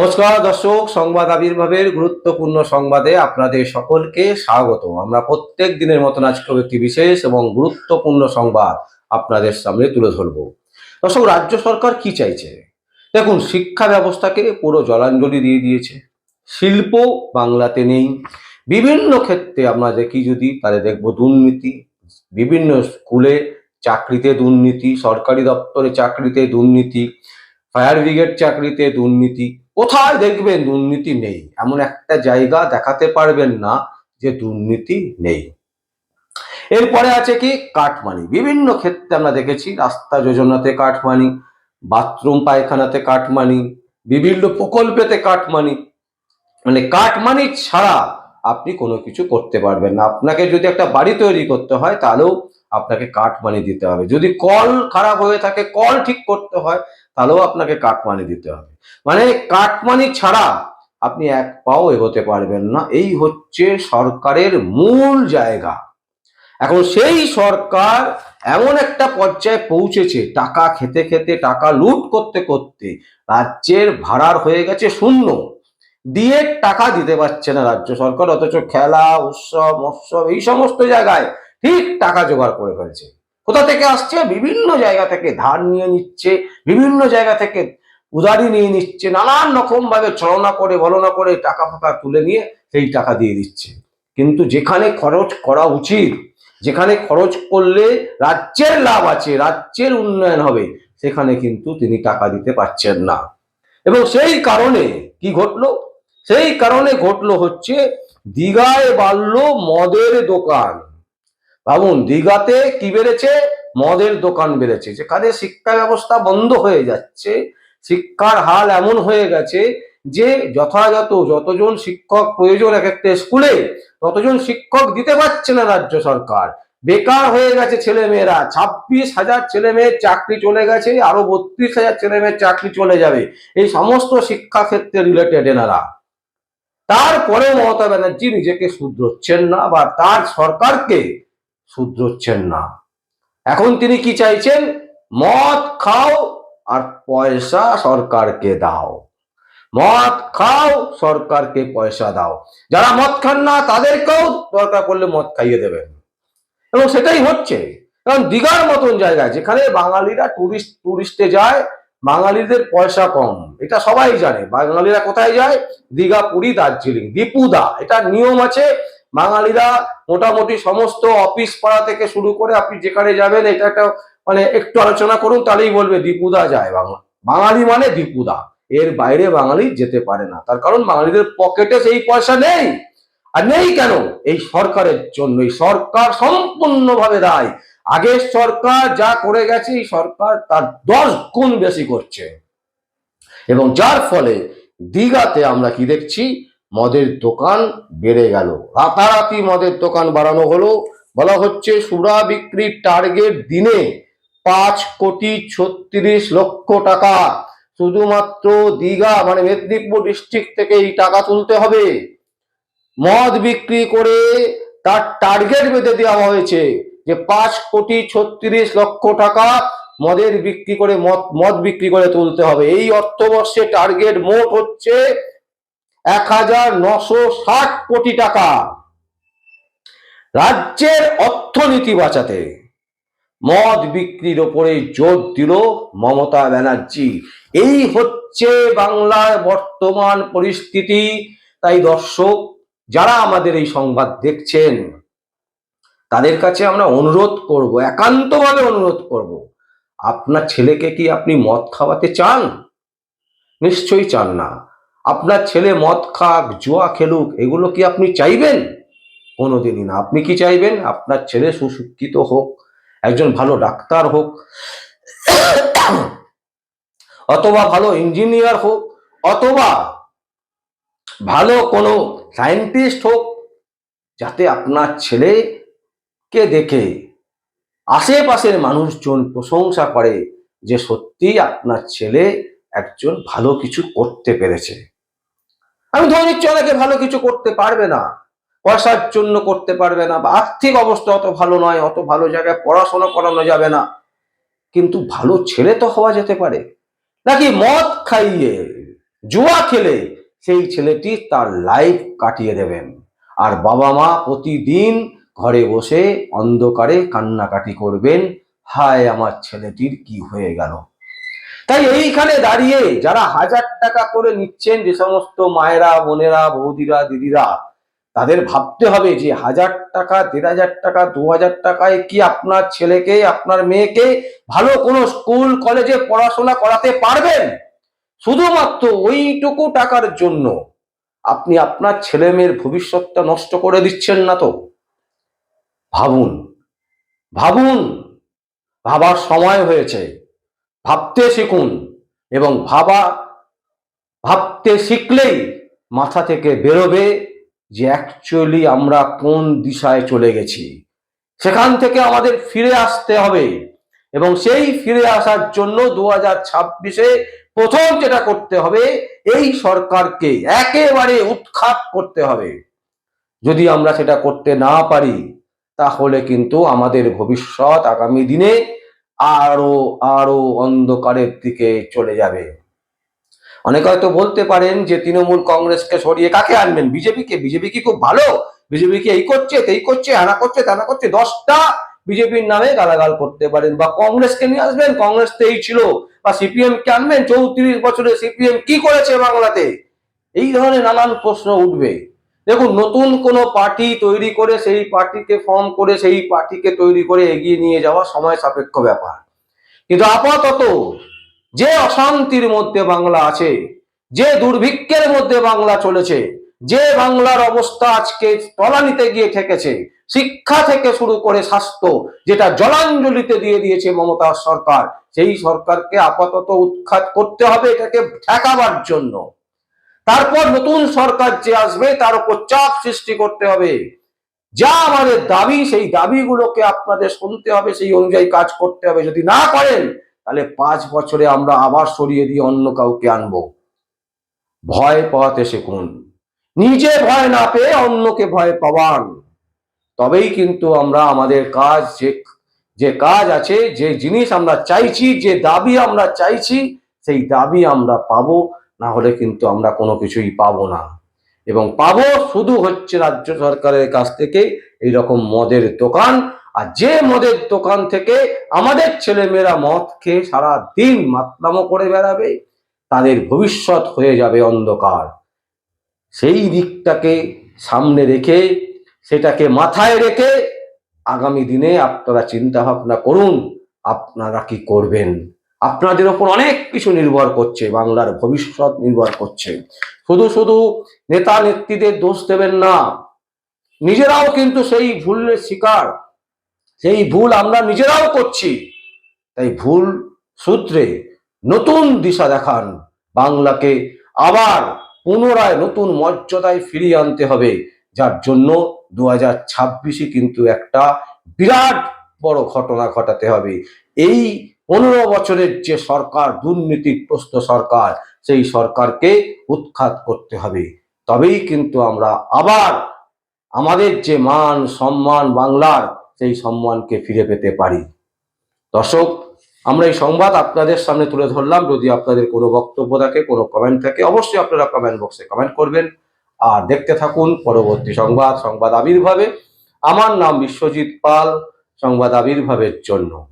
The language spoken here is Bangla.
নমস্কার, দর্শক, সংবাদ আবির্ভাবের গুরুত্বপূর্ণ সংবাদে আপনাদের সকলকে স্বাগত। আমরা প্রত্যেক দিনের মতন আজকেও একটি বিশেষ এবং গুরুত্বপূর্ণ সংবাদ আপনাদের সামনে তুলে ধরব। দর্শক, রাজ্য সরকার কি চাইছে? দেখুন, শিক্ষা ব্যবস্থাকে পুরো জলাঞ্জলি দিয়ে দিয়েছে। শিল্প বাংলাতে নেই। বিভিন্ন ক্ষেত্রে আমরা দেখি যদি, তাহলে দেখব দুর্নীতি। বিভিন্ন স্কুলে চাকরিতে দুর্নীতি, সরকারি দপ্তরে চাকরিতে দুর্নীতি। ফায়ার ব্রিগেড চাকরিতে দুর্নীতি। কোথায় দেখবেন দুর্নীতি নেই? এমন একটা জায়গা দেখাতে পারবেন না যে দুর্নীতি নেই। এরপরে আছে কি? কাটমানি বিভিন্ন ক্ষেত্রে আমরা দেখেছি, রাস্তা যোজনাতে কাটমানি বাথরুম, পায়খানাতে কাটমানি বিভিন্ন প্রকল্পেতে কাটমানি মানে কাটমানি ছাড়া আপনি কোনো কিছু করতে পারবেন না। আপনাকে যদি একটা বাড়ি তৈরি করতে হয়, তাহলেও আপনাকে কাটমানি দিতে হবে। যদি কল খারাপ হয়ে থাকে, কল ঠিক করতে হয় তাহলেও আপনাকে কাটমানি দিতে হবে। মানে কাটমানি ছাড়া আপনি এক পাও এগোতে পারবেন না। এই হচ্ছে সরকারের মূল জায়গা। এখন সেই সরকার এমন একটা পর্যায়ে পৌঁছেছে, টাকা খেতে খেতে, টাকা লুট করতে করতে রাজ্যের ভাড়ার হয়ে গেছে শূন্য। দিয়ে টাকা দিতে পারছে না রাজ্য সরকার, অথচ খেলা, উৎসব, মৎসব এই সমস্ত জায়গায় ঠিক টাকা জোগাড় করে ফেলছে। কোথা থেকে আসছে? বিভিন্ন জায়গা থেকে ধার নিয়ে নিচ্ছে, বিভিন্ন জায়গা থেকে উদারি নিয়ে নিচ্ছে, নানান রকম ভাবে ছলনা করে, বলনা করে টাকা ফাকা তুলে নিয়ে সেই টাকা দিয়ে দিচ্ছে। কিন্তু যেখানে খরচ করা উচিত, যেখানে খরচ করলে রাজ্যের লাভ আছে, রাজ্যের উন্নয়ন হবে, সেখানে কিন্তু তিনি টাকা দিতে পারছেন না। এবং সেই কারণে কি ঘটলো? সেই কারণে ঘটলো হচ্ছে, দীঘায় বাড়লো মদের দোকান। ভাবুন, দীঘাতে কি বেড়েছে? মদের দোকান বেড়েছে। যেখানে শিক্ষা ব্যবস্থা বন্ধ হয়ে যাচ্ছে, শিক্ষার হাল এমন হয়ে গেছে যে যথাযথ যতজন শিক্ষক প্রয়োজন এক একটা স্কুলে, ততজন শিক্ষক দিতে পারছে না রাজ্য সরকার। বেকার হয়ে গেছে ছেলে মেয়েরা ছাব্বিশ হাজার ছেলে মেয়ের চাকরি চলে গেছে, আরও বত্রিশ হাজার ছেলে মেয়ের চাকরি চলে যাবে। এই সমস্ত শিক্ষা ক্ষেত্রে রিলেটেড এনারা। তারপরে মমতা ব্যানার্জি নিজেকে শুধরোচ্ছেন না, বা তার সরকারকে শুধরোচ্ছেন না। এখন তিনি কি চাইছেন? মদ খাও আর পয়সা সরকারকে দাও। মদ খাও, সরকারকে পয়সা দাও। যারা মদ খান না, তাদেরকেও দরকার করলে মদ খাইয়ে দেবেন। এবং সেটাই হচ্ছে। কারণ দীঘার মতন জায়গায় যেখানে বাঙালিরা টুরিস্ট টুরিস্টে যায়, বাঙালিদের পয়সা কম। এটা সবাই জানে। বাঙালিরা কোথায় যায়? দীঘা, পুরী, দার্জিলিং। দীপুদা, এটা নিয়ম আছে। বাঙালিরা মোটামুটি সমস্ত অফিস পাড়া থেকে শুরু করে আপনি যেখানে যাবেন, এটা একটা মানে একটু আলোচনা করুন, তাহলেই বলবে দীপুদা যায় বাংলা। বাঙালি মানে দীপুদা। এর বাইরে বাঙালি যেতে পারে না। তার কারণ বাঙালিদের পকেটে সেই পয়সা নেই। আর নেই কেন? এই সরকারের জন্য। এই সরকার সম্পূর্ণভাবে দায়। আগের সরকার যা করে গেছে, এই সরকার তার দশ গুণ বেশি করছে। এবং যার ফলে দীঘাতে আমরা কি দেখছি? মদের দোকান বেড়ে গেল। রাতারাতি মদের দোকান বাড়ানো হলো। বলা হচ্ছে, সুরা বিক্রির টার্গেট দিনে পাঁচ কোটি ছত্রিশ লক্ষ টাকা। শুধুমাত্র দীঘা মানে মেদিনীপুর ডিস্ট্রিক্ট থেকে এই টাকা তুলতে হবে। মদ বিক্রি করে তার টার্গেট বেঁধে দেওয়া হয়েছে যে পাঁচ কোটি ছত্রিশ লক্ষ টাকা মদের বিক্রি করে, মদ মদ বিক্রি করে তুলতে হবে। এই অর্থবর্ষে টার্গেট মোট হচ্ছে এক হাজার নশো ষাট কোটি টাকা। রাজ্যের অর্থনীতি বাঁচাতে মদ বিক্রির ওপরে জোর দিল মমতা ব্যানার্জি। এই হচ্ছে বাংলার বর্তমান পরিস্থিতি। তাই দর্শক, যারা আমাদের এই সংবাদ দেখছেন, তাদের কাছে আমরা অনুরোধ করব, একান্তভাবে অনুরোধ করব, আপনার ছেলেকে কি আপনি মদ খাওয়াতে চান? নিশ্চয়ই চান না। আপনার ছেলে মদ খাক, জুয়া খেলুক, এগুলো কি আপনি চাইবেন? কোনোদিনই না। আপনি কি চাইবেন? আপনার ছেলে সুশিক্ষিত হোক, একজন ভালো ডাক্তার হোক, অথবা ভালো ইঞ্জিনিয়ার হোক, অথবা ভালো কোনো সায়েন্টিস্ট হোক, যাতে আপনার ছেলেকে দেখে আশেপাশের মানুষজন প্রশংসা করে যে সত্যি আপনার ছেলে একজন ভালো কিছু করতে পেরেছে। আমি ধরে নিচ্ছি অনেকে ভালো কিছু করতে পারবে না, পয়সার জন্য করতে পারবে না, বা আর্থিক অবস্থা অত ভালো নয়, অত ভালো জায়গায় পড়াশোনা করানো যাবে না। কিন্তু ভালো ছেলে তো হওয়া যেতে পারে। নাকি মদ খাইয়ে, জুয়া খেলে সেই ছেলেটি তার লাইফ কাটিয়ে দেবেন। আর বাবা মা প্রতিদিন ঘরে বসে অন্ধকারে কান্নাকাটি করবেন, হায় আমার ছেলেটির কি হয়ে গেল। তাই এইখানে দাঁড়িয়ে যারা হাজার টাকা করে নিচ্ছেন যে সমস্ত মায়েরা, বোনেরা, বৌদিরা, দিদিরা, তাদের ভাবতে হবে যে হাজার টাকা, দেড় হাজার টাকা, দু হাজার টাকায় কি আপনার ছেলেকে, আপনার মেয়েকে ভালো কোনো স্কুল, কলেজে পড়াশোনা করাতে পারবেন? শুধুমাত্র ওইটুকু টাকার জন্য আপনি আপনার ছেলে মেয়ের ভবিষ্যৎটা নষ্ট করে দিচ্ছেন না তো? ভাবুন ভাবুন, ভাবার সময় হয়েছে। ভাবতে শিখুন এবং ভাবা, ভাবতে শিখলেই মাথা থেকে বেরোবে যে অ্যাকচুয়ালি আমরা কোন দিশায় চলে গেছি। সেখান থেকে আমাদের ফিরে আসতে হবে এবং সেই ফিরে আসার জন্য দু হাজার ছাব্বিশে প্রথম যেটা করতে হবে, এই সরকারকে একেবারে উৎখাত করতে হবে। যদি আমরা সেটা করতে না পারি, তাহলে কিন্তু আমাদের ভবিষ্যৎ আগামী দিনে আরও আরও অন্ধকারের দিকে চলে যাবে। অনেকে হয়তো বলতে পারেন যে তৃণমূল কংগ্রেসকে সরিয়ে কাকে আনবেন? বিজেপিকে। বিজেপি কি খুব ভালো? বিজেপি কি এই করছে, তেই করছে, আনা করছে, তানা করছে, দশটা বিজেপির নামে গালাগাল করতে পারেন বা কংগ্রেসকে নিয়ে আসবেন, কংগ্রেস তো এই ছিল বা সিপিএম কে আনবেন, চৌত্রিশ বছরে সিপিএম কি করেছে বাংলাতে? এই ধরনের নানান প্রশ্ন উঠবে। দেখুন, নতুন কোনো পার্টি তৈরি করে সেই পার্টিকে ফর্ম করে সেই পার্টিকে তৈরি করে এগিয়ে নিয়ে যাওয়া সময় সাপেক্ষ ব্যাপার। কিন্তু আপাতত যে অশান্তির মধ্যে বাংলা আছে, যে দুর্ভিক্ষের মধ্যে বাংলা চলেছে, যে বাংলার অবস্থা আজকে তলানিতে গিয়ে ঠেকেছে, শিক্ষা থেকে শুরু করে স্বাস্থ্য, যেটা জলাঞ্জলিতে দিয়ে দিয়েছে মমতা সরকার, সেই সরকারকে আপাতত উৎখাত করতে হবে এটাকে ঠেকাবার জন্য। তারপর নতুন সরকার যে আসবে, তার উপর চাপ সৃষ্টি করতে হবে। যা আমাদের দাবি, সেই দাবিগুলোকে আপনাদের শুনতে হবে, সেই অনুযায়ী কাজ করতে হবে। যদি না করেন, তাহলে পাঁচ বছরে আমরা আবার সরিয়ে দিয়ে অন্য কাউকে আনব। ভয় পাওয়াতে শিখুন। নিজে ভয় না পেয়ে অন্যকে ভয় পাওয়ান। তবেই কিন্তু আমরা আমাদের কাজ যে যে কাজ আছে, যে জিনিস আমরা চাইছি, যে দাবি আমরা চাইছি, সেই দাবি আমরা পাবো। না হলে কিন্তু আমরা কোনো কিছুই পাবো না। এবং পাবো শুধু হচ্ছে রাজ্য সরকারের কাছ থেকে এই রকম মদের দোকান। আর যে মদের দোকান থেকে আমাদের ছেলেমেয়েরা মদ খেয়ে সারা দিন মাতলামো করে বেড়াবে, তাদের ভবিষ্যৎ হয়ে যাবে অন্ধকার। সেই দিকটাকে সামনে রেখে, সেটাকে মাথায় রেখে আগামী দিনে আপনারা চিন্তা ভাবনা করুন, আপনারা কি করবেন? আপনাদের ওপর অনেক কিছু নির্ভর করছে, বাংলার ভবিষ্যৎ নির্ভর করছে। শুধু শুধু নেতা নেত্রীদের দোষ দেবেন না, নিজেরাও কিন্তু সেই ভুলের শিকার। সেই ভুল আমরা নিজেরাও করছি। তাই ভুল সূত্রে নতুন দিশা দেখান, বাংলাকে আবার পুনরায় নতুন মর্যাদায় ফিরিয়ে আনতে হবে। যার জন্য দু হাজার ছাব্বিশে কিন্তু একটা বিরাট বড় ঘটনা ঘটাতে হবে। এই পনেরো বছরের যে সরকার দুর্নীতিগ্রস্ত সরকার, সেই সরকারকে উৎখাত করতে হবে। তবেই কিন্তু আমরা আবার আমাদের যে মান সম্মান বাংলার, সেই সম্মানকে ফিরে পেতে পারি। দর্শক, আমরা এই সংবাদ আপনাদের সামনে তুলে ধরলাম। যদি আপনাদের কোনো বক্তব্য থাকে, কোনো কমেন্ট থাকে, অবশ্যই আপনারা কমেন্ট বক্সে কমেন্ট করবেন। আর দেখতে থাকুন পরবর্তী সংবাদ সংবাদ আবির্ভাবে। আমার নাম বিশ্বজিৎ পাল, সংবাদ আবির্ভাবের জন্য।